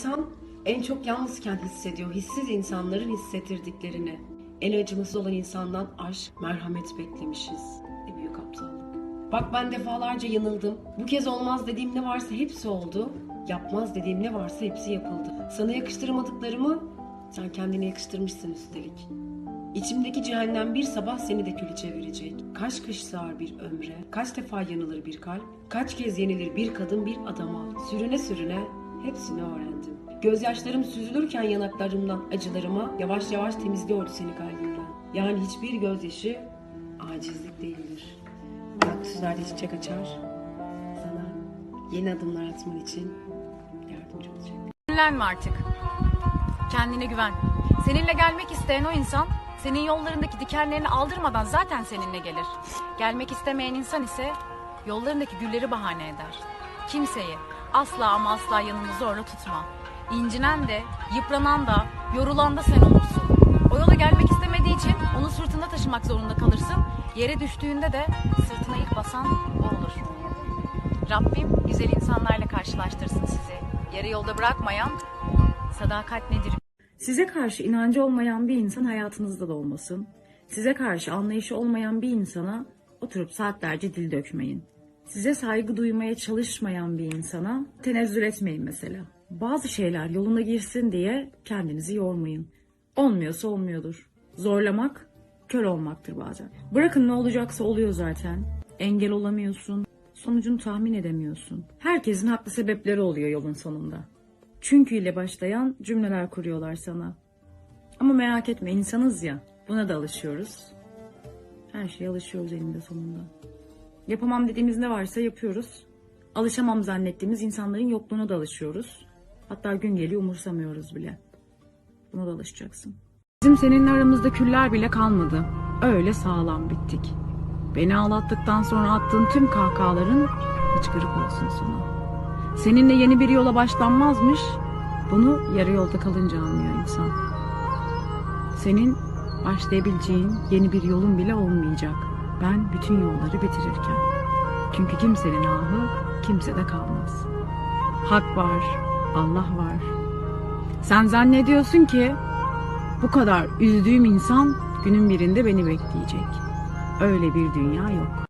İnsan en çok yalnızken hissediyor. Hissiz insanların hissettirdiklerini. En acımasız olan insandan aşk, merhamet beklemişiz. Ne büyük aptallık. Bak ben defalarca yanıldım. Bu kez olmaz dediğim ne varsa hepsi oldu. Yapmaz dediğim ne varsa hepsi yapıldı. Sana yakıştıramadıklarımı sen kendine yakıştırmışsın üstelik. İçimdeki cehennem bir sabah seni de külü çevirecek. Kaç kış sığar bir ömre, kaç defa yanılır bir kalp, kaç kez yenilir bir kadın bir adama. Sürüne sürüne hepsini öğrendim. Gözyaşlarım süzülürken yanaklarımdan acılarıma yavaş yavaş temizliyordu seni kalbimden. Yani hiçbir gözyaşı acizlik değildir. Kaktüslerde çiçek açar. Sana yeni adımlar atman için yardımcı olacak. Sinirlenme artık. Kendine güven. Seninle gelmek isteyen o insan senin yollarındaki dikenlerini aldırmadan zaten seninle gelir. Gelmek istemeyen insan ise yollarındaki gülleri bahane eder. Kimseyi asla ama asla yanında zorla tutma. İncinen de, yıpranan da, yorulan da sen olursun. O yola gelmek istemediği için onu sırtında taşımak zorunda kalırsın. Yere düştüğünde de sırtına ilk basan o olur. Rabbim güzel insanlarla karşılaştırsın sizi. Yarı yolda bırakmayan sadakat nedir Size karşı inancı olmayan bir insan hayatınızda da olmasın. Size karşı anlayışı olmayan bir insana oturup saatlerce dil dökmeyin. Size saygı duymaya çalışmayan bir insana tenezzül etmeyin mesela. Bazı şeyler yoluna girsin diye kendinizi yormayın. Olmuyorsa olmuyordur. Zorlamak kör olmaktır bazen. Bırakın ne olacaksa oluyor zaten. Engel olamıyorsun. Sonucunu tahmin edemiyorsun. Herkesin haklı sebepleri oluyor yolun sonunda. Çünkü ile başlayan cümleler kuruyorlar sana. Ama merak etme insanız ya. Buna da alışıyoruz. Her şeye alışıyoruz eninde sonunda. Yapamam dediğimiz ne varsa yapıyoruz. Alışamam zannettiğimiz insanların yokluğuna da alışıyoruz. Hatta gün geliyor umursamıyoruz bile. Buna da alışacaksın. Bizim seninle aramızda küller bile kalmadı. Öyle sağlam bittik. Beni ağlattıktan sonra attığın tüm kahkahaların hıçkırık olsun sana. Seninle yeni bir yola başlanmazmış. Bunu yarı yolda kalınca anlıyor insan. Senin başlayabileceğin yeni bir yolun bile olmayacak. Ben bütün yolları bitirirken. Çünkü kimsenin ahı kimsede kalmaz. Hak var, Allah var. Sen zannediyorsun ki bu kadar üzdüğüm insan günün birinde beni bekleyecek. Öyle bir dünya yok.